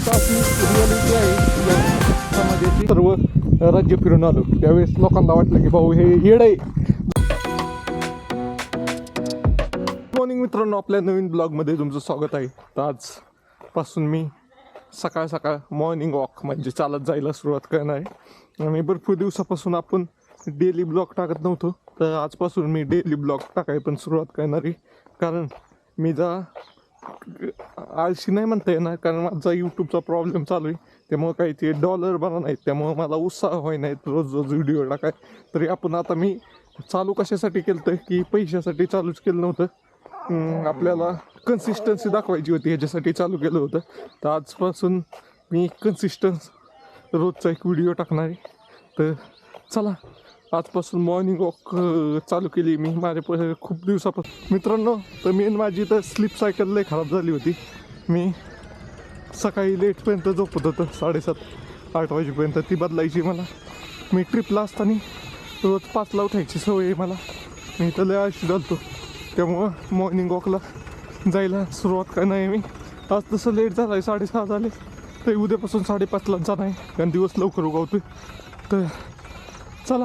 होता अशी रियालिटी आहे. या सर्व राज्य फिरून आलो. त्यावेळेस लोकांना वाटलं की भाऊ हे येड आहे. मॉर्निंग मित्रांनो आपल्या नवीन ब्लॉगमध्ये तुमचं स्वागत आहे. तर आजपासून मी सकाळ सकाळ मॉर्निंग वॉक म्हणजे चालत जायला सुरुवात करणार आहे. आणि भरपूर दिवसापासून आपण डेली ब्लॉग टाकत नव्हतो. तर आजपासून मी डेली ब्लॉग टाकाय पण सुरुवात करणार आहे. कारण मी जा आळशी नाही म्हणता येणार कारण माझा यूट्यूबचा प्रॉब्लेम चालू आहे. त्यामुळं काही ते डॉलर बना नाहीत. त्यामुळं मला उत्साह होई नाहीत रोज रोज व्हिडिओ टाकाय तरी आपण आता मी चालू कशासाठी केलं तर की पैशासाठी चालूच केलं नव्हतं. आपल्याला कन्सिस्टन्सी दाखवायची होती ह्याच्यासाठी चालू केलं होतं. तर आजपासून मी कन्सिस्टन्स रोजचा एक व्हिडिओ टाकणार आहे. तर चला आजपासून मॉर्निंग वॉक चालू केली मी. माझ्या प- खूप दिवसापासून. मित्रांनो तर मेन माझी तर स्लीप सायकल लय खराब झाली होती. मी सकाळी लेटपर्यंत झोपत होतं साडेसात आठ वाजेपर्यंत. ती बदलायची मला. मी ट्रिपला असताना रोज पाचला उठायची सवय आहे मला. मी तर लय आळशी झालतो. त्यामुळं मॉर्निंग वॉकला जायला सुरुवात करणार आहे मी. आज तसं लेट झालं आहे साडेसहा झाले. तर उद्यापासून साडेपाचलाच जाणार आहे. कारण दिवस लवकर उगवतोय. तर चला.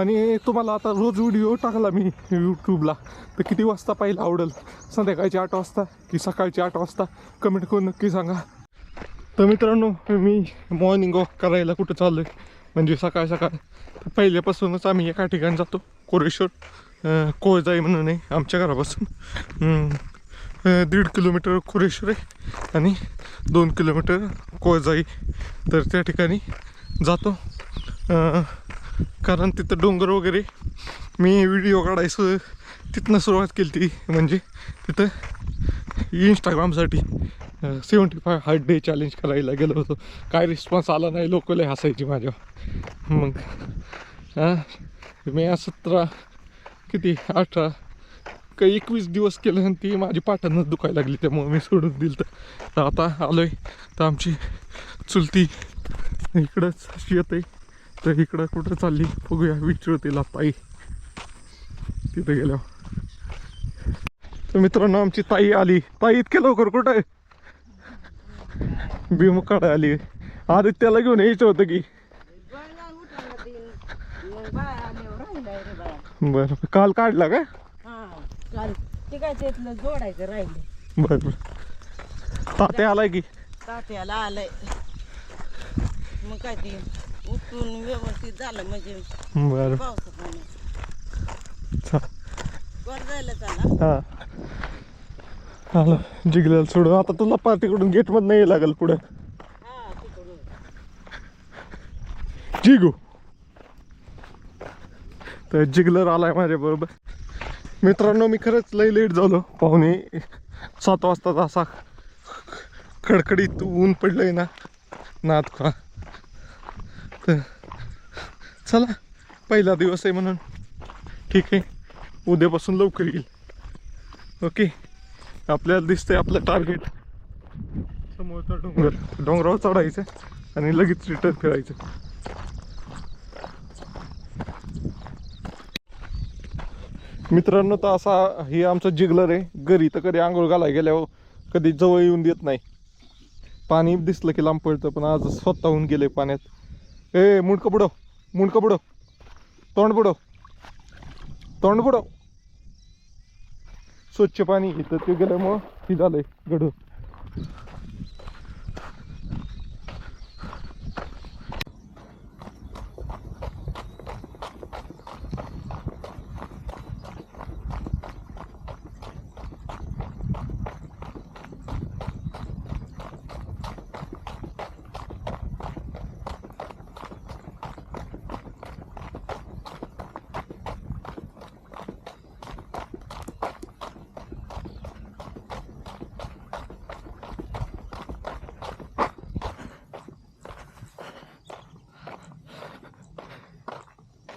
आणि तुम्हाला आता रोज व्हिडिओ टाकला मी यूट्यूबला तर किती वाजता पाहिलं आवडेल? संध्याकाळची आठ वाजता की सकाळची आठ वाजता? कमेंट करून नक्की सांगा. तर मित्रांनो मी मॉर्निंग वॉक करायला कुठं चाललो आहे म्हणजे सकाळ सकाळ. पहिल्यापासूनच आम्ही एका ठिकाणी जातो. कोरेश्वर कोळजाई म्हणून आहे आमच्या घरापासून. दीड किलोमीटर कोरेश्वर आहे आणि दोन किलोमीटर कोळजाई. तर त्या ठिकाणी जातो. कारण तिथं डोंगर वगैरे मी व्हिडिओ काढायचं तिथनं सुरुवात केली ती म्हणजे तिथं इंस्टाग्रामसाठी seventy five hard day challenge करायला गेलो होतो. काय रिस्पॉन्स आला नाही लोक लय हसायची माझ्या मग हां मी सतरा किती अठरा काही एकवीस दिवस केलं आणि ती माझी पाठांनाच दुखायला लागली त्यामुळे मी सोडून दिलं तर आता आलो आहे तर आमची चुलती इकडंच शेत आहे तर इकडं कुठं चालली? बघूया विचारू तिला ताई. तिथं गेल्यावर. तर मित्रांनो आमची ताई आली. ताई इतक्या लवकर कुठं आहे? भीम आली. आदित्याला घेऊन यायचं होतं की. बर बरं. काल काढला का? हा, चाल. जोडायचं राहिले बरं बरं. तात्या आलाय की. तात्याला मग काय ते उठून व्यवस्थित झालं म्हणजे बरं. पावसात पाण्यात. चा वर जायला चाला. हां. आलं जिगल्याला सोडून. आता तुला पार्टीकडून गेटमधनं यायला लागेल पुढे. हा तिकडून. जिगू. तर जिगलर आलाय माझ्या बरोबर. मित्रांनो मी खरंच लई लेट झालो. पाहुणे सात वाजता असा कडकडीत ऊन पडलंय ना. नात खा. तर चला पहिला दिवस आहे म्हणून. ठीक आहे. उद्यापासून लवकर येईल. ओके. आपल्याला दिसतंय आपलं टार्गेट समोरचा डोंगर. डोंगरावर चढायचं आणि लगेच रिटर्न फिरायचं मित्रांनो तर असा हे आमचं जिगलर आहे. घरी तर कधी आंघोळ घालाय गेल्यावर कधी जवळ येऊन देत नाही. पाणी दिसलं की लांब पडतं पण आज स्वतःहून गेले पाण्यात. ए मुंडकं बुडव मुंडकं बुडव. तोंड बुडव. तोंड बुडव. स्वच्छ पाणी इथं ते गेल्यामुळं हे झालंय गडू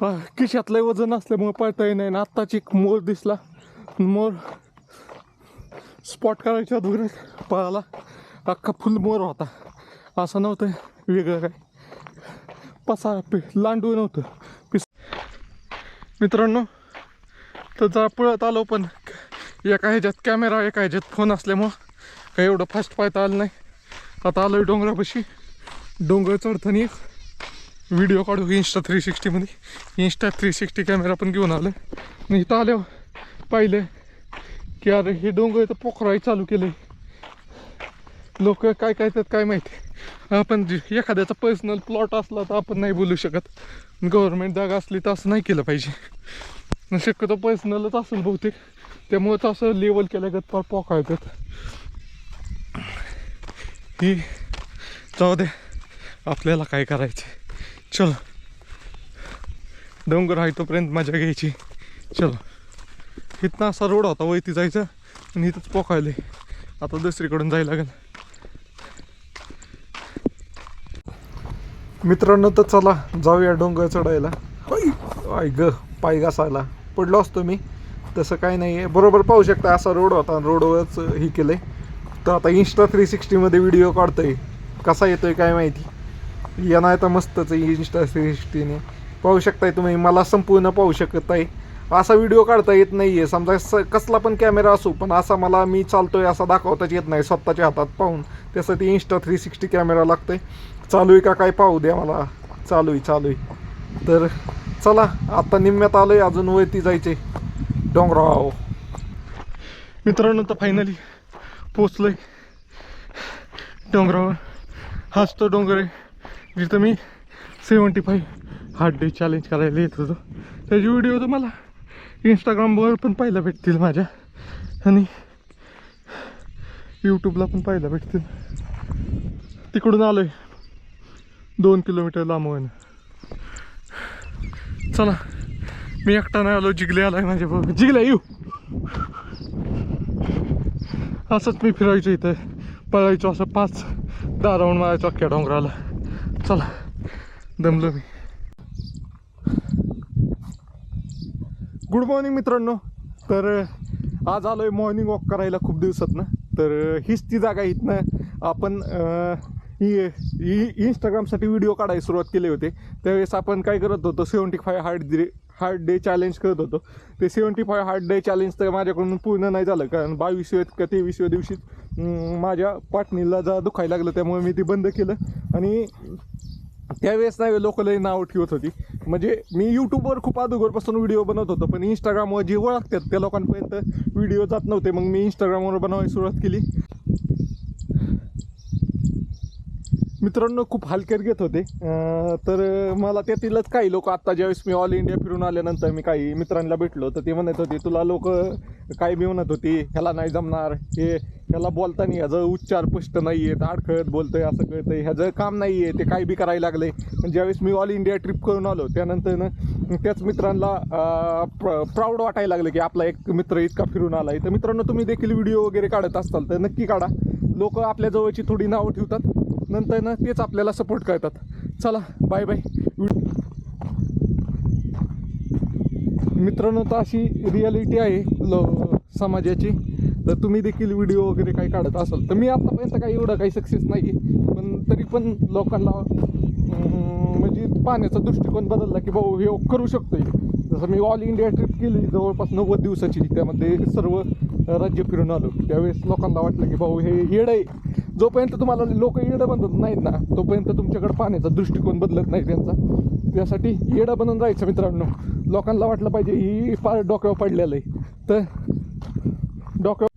पा वजन असल्यामुळे पळता येई नाही आत्ताच एक मोर दिसला. मोर स्पॉट करायच्या अगोदर पळाला. अख्खा फुल मोर होता. असं नव्हतं. वेगळं काय? पसा पे लांडू नव्हतं. पिस मित्रांनो तर जरा पळत आलो पण एका ह्याच्यात कॅमेरा एका ह्याच्यात फोन असल्यामुळं काही एवढं फास्ट पाहता आलं नाही. आता आलोय डोंगरापाशी. डोंगर चढताना. एक व्हिडिओ काढू इन्स्टा थ्री सिक्स्टीमध्ये इन्स्टा थ्री सिक्स्टी कॅमेरा पण घेऊन आलं आणि इथं आल्यावर पाहिलं की अरे हे डोंगर इथं पोखराही चालू केलं लोक काय काय त्यात काय माहिती. आपण जे- एखाद्याचा पर्सनल प्लॉट असला तर आपण नाही बोलू शकत. गव्हर्नमेंट जागा असली तर असं नाही केलं पाहिजे. शक्यतो पर्सनलच असेल बहुतेक. त्यामुळेच असं लेवल केल्यागत पार पोकाळतात ही जाऊ दे. आपल्याला काय करायचे चलो. डोंगर आहे तोपर्यंत मजा घ्यायची. चलो. इथनं असा रोड होता वैती जायचं आणि इथंच पोकायले आता दुसरीकडून जायला लागेल. मित्रांनो तर चला जाऊया डोंगर चढायला. आय ग पाय घासायला. पडलो असतो मी. तसं काय नाही आहे बरोबर पाहू शकता असा रोड होता रोडवरच हे केलं आहे तर आता इन्स्टा थ्री सिक्स्टीमध्ये व्हिडिओ काढतोय. कसा येतोय काय माहिती? येणार तर मस्तच आहे इन्स्टा थ्री सिक्स्टीने पाहू शकताय तुम्ही मला संपूर्ण पाहू शकत आहे. असा व्हिडिओ काढता येत नाही आहे समजा स कसला पण कॅमेरा असो पण असा मला मी चालतोय असा दाखवताच येत नाही स्वतःच्या हातात पाहून. त्यासाठी इन्स्टा थ्री सिक्स्टी कॅमेरा लागतोय. चालू आहे का काय पाहू द्या मला. चालू आहे चालू आहे. तर चला आता निम्म्यात आलो आहे अजून वरती जायचे डोंगराव. मित्रांनो तर फायनली पोचलोय डोंगरावर. हाच तो डोंगर आहे. जिथं मी seventy five hard day challenge करायला येत होतो. त्याचे व्हिडिओ तुम्हाला इंस्टाग्रामवर पण पाहायला भेटतील माझ्या. आणि यूट्यूबला पण पाहायला भेटतील. तिकडून आलो आहे दोन किलोमीटर लांबवून चला मी एकटा नाही आलो जिगले आहे माझ्या बरोबर. जिगल्या येऊ. असंच मी फिरायचो इथं. पळायचो असं पाच दहा राऊंड मारायचो अख्ख्या डोंगराला. चला दमलो मी. गुड मॉर्निंग मित्रांनो. तर आज आलोय मॉर्निंग वॉक करायला खूप दिवसातनं. तर हीच ती जागा इथनं आपण ही ही इंस्टाग्रामसाठी व्हिडिओ काढायला सुरुवात केली होते. त्यावेळेस आपण काय करत होतो? Seventy five hard hard day challenge करत होतो. ते seventy five hard day challenge तर माझ्याकडून पूर्ण नाही झालं. कारण बावीसव्या का तेवीसव्या दिवशी माझ्या पाटणीला जा दुखायला लागलं. त्यामुळे मी ती बंद केलं. आणि त्यावेळेस नाही लोकलही नाव ठेवत होती. म्हणजे मी यूट्यूबवर खूप अगोदरपासून व्हिडिओ बनवत होतो. पण इंस्टाग्रामवर जे ओळखतात त्या लोकांपर्यंत व्हिडिओ जात नव्हते. मग मी इंस्टाग्रामवर बनवायला सुरुवात केली. मित्रांनो खूप हलक्यात घेत होते. तर मला त्यातीलच काही लोक आत्ता ज्यावेळेस मी ऑल इंडिया फिरून आल्यानंतर मी काही मित्रांना भेटलो तर ते म्हणत होते तुला लोक काय बी म्हणत होती ह्याला नाही जमणार. हे ह्याला बोलताना ह्याचं उच्चार पुष्ट नाही आहेत अडखळत आहे असं कळतंय ह्याचं काम नाही आहे ते काय बी करायला लागले. पण ज्यावेळेस मी ऑल इंडिया ट्रिप करून आलो त्यानंतर त्याच मित्रांना प्राऊड वाटायला लागलं की आपला एक मित्र इतका फिरून आला आहे तर मित्रांनो तुम्ही देखील व्हिडिओ वगैरे काढत असाल तर नक्की काढा. लोक आपल्या जवळची थोडी नावं ठेवतात. नंतर ना तेच आपल्याला सपोर्ट करतात. चला बाय बाय मित्रांनो तर अशी रियालिटी आहे ल समाजाची. तर तुम्ही देखील व्हिडिओ वगैरे काही काढत असाल. तर मी आत्तापर्यंत काही एवढं काही सक्सेस नाही आहे पण तरी पण लोकांना म्हणजे पाण्याचा दृष्टिकोन बदलला की भाऊ हे करू शकतोय. जसं मी ऑल इंडिया ट्रिप केली जवळपास नव्वद दिवसाची. त्यामध्ये सर्व राज्य फिरून आलो. त्यावेळेस लोकांना वाटलं की भाऊ हे येड आहे. जोपर्यंत तुम्हाला लोक येडं बनत नाहीत ना तोपर्यंत तुमच्याकडे पाण्याचा दृष्टिकोन बदलत नाही त्यांचा. त्यासाठी येडं बनून जायचं मित्रांनो. लोकांना वाटलं पाहिजे ही फार डोक्यावर पडलेलं आहे. तर डोक्यावर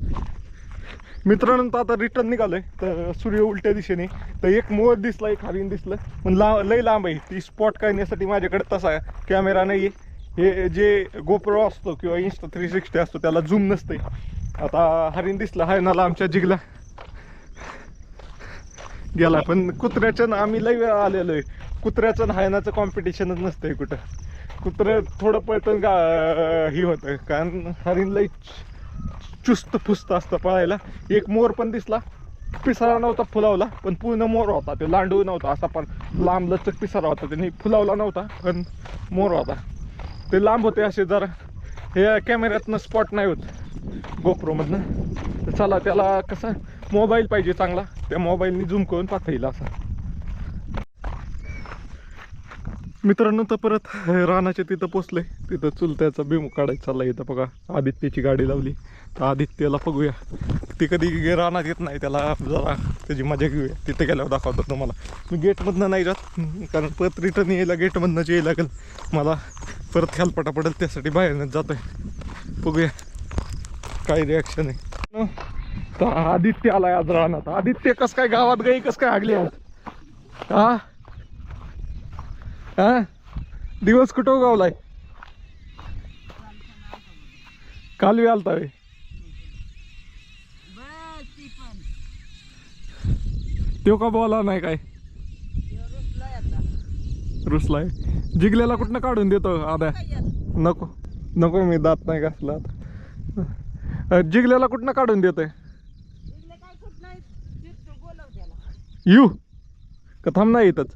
मित्रांनंतर आता रिटर्न निघालोय. तर सूर्य उलट्या दिशेने. तर एक मोर दिसला एक हरिण दिसलं. पण ला लय लांब आहे. ती स्पॉट करण्यासाठी माझ्याकडे तसा कॅमेरा नाही आहे हे जे गोप्रो असतो किंवा इन्स्टा थ्री सिक्स्टी असतो त्याला झूम नसते आता हरिण दिसला हरिणाला आमच्या जिगला. गेला पण कुत्र्याच्या आम्ही लय वेळा आलेलो आहे कुत्र्याचं हायनाचं कॉम्पिटिशनच नसतंय कुठं. कुत्रं थोडं पळतं गा ही होतं. कारण हरिण लय चुस्त फुस्त असतं पळायला. एक मोर पण दिसला. पिसारा नव्हता फुलावला. पण पूर्ण मोर होता. ते लांडू नव्हता असा पण लांब लचक पिसारा होता. त्यांनी फुलावला नव्हता पण मोर होता. ते लांब होते असे जरा. हे कॅमेऱ्यातनं स्पॉट नाही होत. गोप्रोमधनं तर चला त्याला कसं मोबाईल पाहिजे चांगला. त्या मोबाईलनी झूम करून पाहता येईल असा. मित्रांनो तर परत रानाच्या तिथं पोचले तिथं चुलत्याचा भीम काढायचा चालला इथं बघा. आदित्यची गाडी लावली. तर आदित्यला बघूया. ती कधी रानात येत नाही त्याला जरा त्याची मजा घेऊया. तिथे गेल्यावर दाखवतो तुम्हाला. मी गेटमधनं नाही जात कारण परत रिटर्न यायला गेटमधनंच यायला लागेल. मला परत हेलपटा पडेल त्यासाठी बाहेरनंच जातोय. बघूया. काय रिॲक्शन आहे. न, आदित्य आलाय आज राहणार आदित्य कस काय गावात गाई कस काय आगली आज? हा? हा? दिवस कुठं गावलाय काल बी आलता रे तो का बोला नाही काय? रुसलाय. आता कुठनं काढून देतो आद्या? नको. नको मी दात नाही घासला आता. जिगल्याला कुठनं काढून देतोय इथले काय कुठ नाही तिथं बोलव त्याला येऊ. का थांब नाही येतच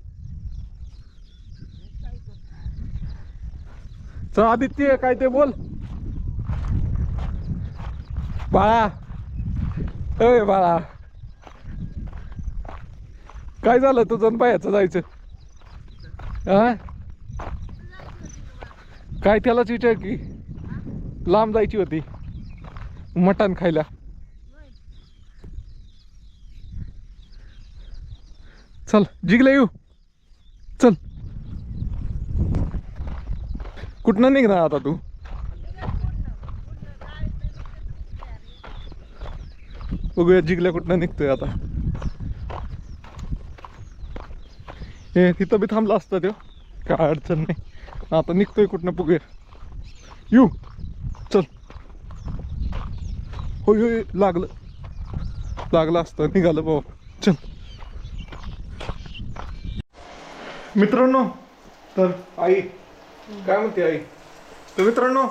चल आदित्य काय ते बोल. बाळा. अय बाळा. काय झालं तुझं पायाचं जायचं? हा काय त्यालाच विचार की? लांब जायची होती. मटण खायला. चल जिगले येऊ. चल. कुठनं निघणार आता तू? बघूया जिंकल्या कुठनं निघतोय आता. हे तिथं बी थांबला असतं तो काय अडचण नाही. आता निघतोय कुठनं बघूया येऊ चल. होय होय लागलं. लागलं असतं निघालं बाबा चल मित्रांनो तर आई काय म्हणते आई? तर मित्रांनो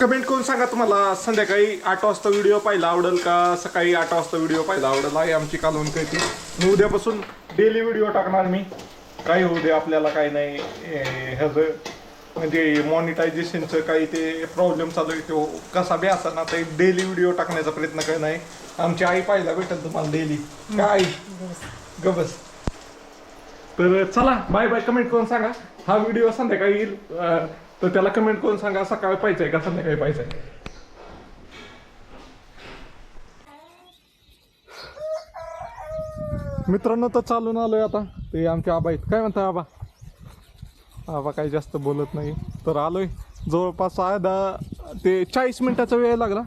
कमेंट करून सांगा तुम्हाला संध्याकाळी आठ वाजता व्हिडिओ पाहायला आवडेल का? सकाळी आठ वाजता व्हिडिओ पाहायला आवडेल? आहे आमची कालवण कळती आणि उद्यापासून डेली व्हिडिओ टाकणार मी. काय होऊ दे आपल्याला काय नाही. ह्याचं म्हणजे मॉनिटायझेशनचं काही ते प्रॉब्लेम चालू आहे तो कसा बी असा ना ते डेली व्हिडिओ टाकण्याचा प्रयत्न करणार आहे. आमची आई पाहायला भेटेल तुम्हाला डेली काय? गबस. तर चला बाय बाय कमेंट करून सांगा. हा व्हिडिओ संध्याकाळी येईल. तर त्याला कमेंट करून सांगा सकाळी पाहिजे का संध्याकाळी पाहिजे मित्रांनो तर चालून आलोय आता. ते आमचे आबा आहेत. काय म्हणता आबा? आबा काही जास्त बोलत नाही. तर आलोय. जवळपास अर्धा ते चाळीस मिनिटाचा वेळ लागला.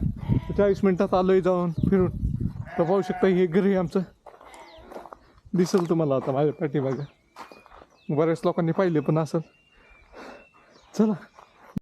चाळीस मिनिटात आलोय जाऊन फिरून. तर पाहू शकता हे घरी आहे आमचं दिसेल तुम्हाला आता माझ्या पाठीमागं. बऱ्याच लोकांनी पाहिले पण असेल चला.